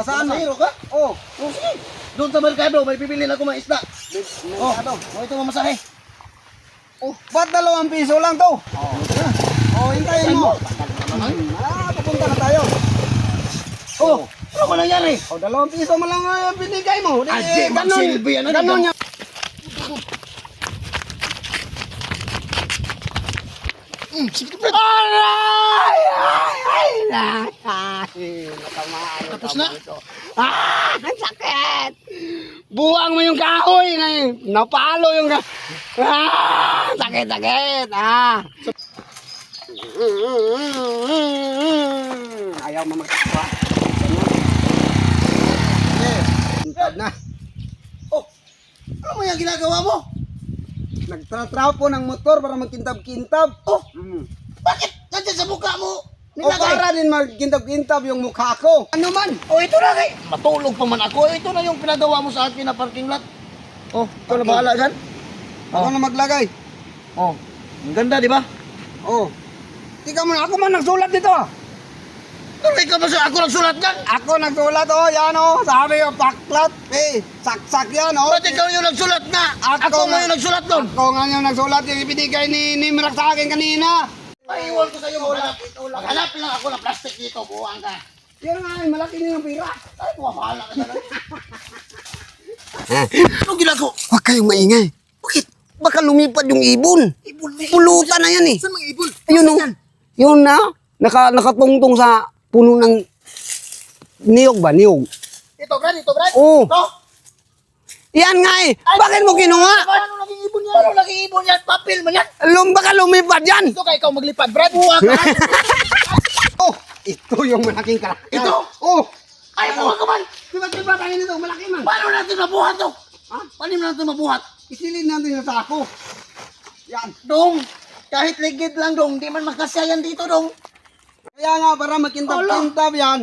Ah, saan? Pasahero ka? Oh, Oh, sige. Doon sa merkado, may pipili na ako mga isda. Oh, merkado. oh, ito mamasahe. Oh, ba't dalawang piso lang to? Oh, Oh, hintayin mo. Ah, papunta na tayo. Oh, ano ba nangyari? Oh, dalawang piso mo lang ang binigay mo. Di, Ah, eh, di, magsilbi yan, ano Ganon ba? yan. Mm, sige, Brad. Aray! Ay! Ay! Ay! Natamaan. Tapos na? Ah! Ang sakit! Buwang mo yung kahoy ngayon. Napalo yung ka... Ah! Sakit, sakit! Ah! Ayaw mo magkakwa. Tingkad na. Oh, ano mo yung ginagawa mo? Nagtratrapo ng motor para magkintab-kintab. Oh, Mm. bakit? Nandiyan sa mukha mo. O Nilagay. para din magkintab-kintab yung mukha ko. Ano man? Oh, ito na kay. Matulog pa man ako. Ito na yung pinagawa mo sa akin na parking lot. Oh, ikaw na bahala dyan. Ako na maglagay. Oh, ang ganda, di ba? Oh. Tika mo na, ako man nagsulat dito. ah. Pero ikaw ba sa ako nagsulat dyan? Ako nagsulat oh, yan oh. Sabi yung paklat. Eh, saksak yan oh. Ba't ikaw yung nagsulat nga? Ako Ako, nga. yung nagsulat doon. Ako nga yung nagsulat yung ibinigay ni, ni Mirak sa akin kanina. Maiwan ko sa'yo. Maghanap, maghanap lang ako ng plastic dito. Buwang ka. Yan nga, eh, malaki na yung pira. Ay, buwahala ka na. Anong ginagawa? Huwag kayong maingay. Bakit? Baka lumipad yung ibon. Ibon na Pulutan na yan eh. Saan mga ibon? Ayun oh. Yun na. Naka, nakatungtong sa puno ng niyog ba? Niyog. Ito, Brad. Ito, Brad. Oo. Ito. Yan nga eh. Bakit mo kinuha? Paano naging ibon yan? Paano naging ibon yan? Papel man yan. Lum, baka lumipad yan. Ito ka, ikaw maglipad, Brad. Buwang ka. Oh, ito yung malaking kalaki. Ito? Oh, Ay, buwang ka man. diba diba tayo nito? Malaki man. Paano natin mabuhat to? Ha? Paano natin mabuhat? Isilin natin sa sako. Yan. Dong, kahit ligid lang dong, di man makasya yan dito dong. Kaya nga para makintab-kintab yan.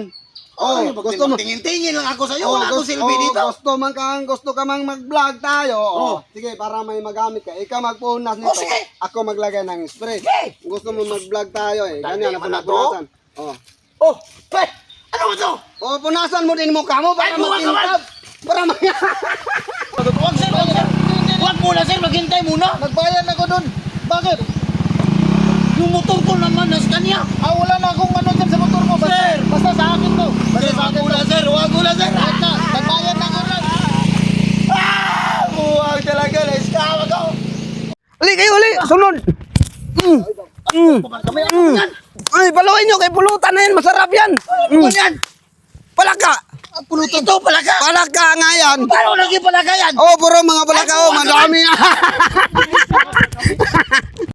Oh, Ay, gusto mo. Tingin-tingin lang ako sa'yo, Oh, wala ako gusto, silbi oh, dito. gusto man kang gusto ka mang mag-vlog tayo. Oh. Oh. Sige, para may magamit ka. Ikaw magpunas nito. Oh, sige. Ako maglagay ng spray. Sige. Gusto mo mag-vlog tayo eh. Ganyan ako napunasan. Oh. Oh, pre, ano ba to? Oh, punasan mo din mukha mo para makintab. Para mag... Huwag sir, huwag sir. Huwag muna sir, maghintay muna. Nagbayad ako dun. Bakit? Yung motor kanya. Ah, wala na akong ano dyan sa motor mo. Basta, Sir. basta sa akin to. Basta Sir, sa wag akin muna sir, wag muna sir. na. Nagbayad na ako dun. Ah, buwag talaga, na-scam ako. Uli kayo, uli. Sunod. Mm. Mm. Mm. Ay, paluin nyo kay pulutan na yan. Masarap yan. Ano ba yan? Palaka. Pulutan. Ito, palaka. Palaka nga yan. Paano naging palaka yan? Oh, puro mga palaka. Oh, madami.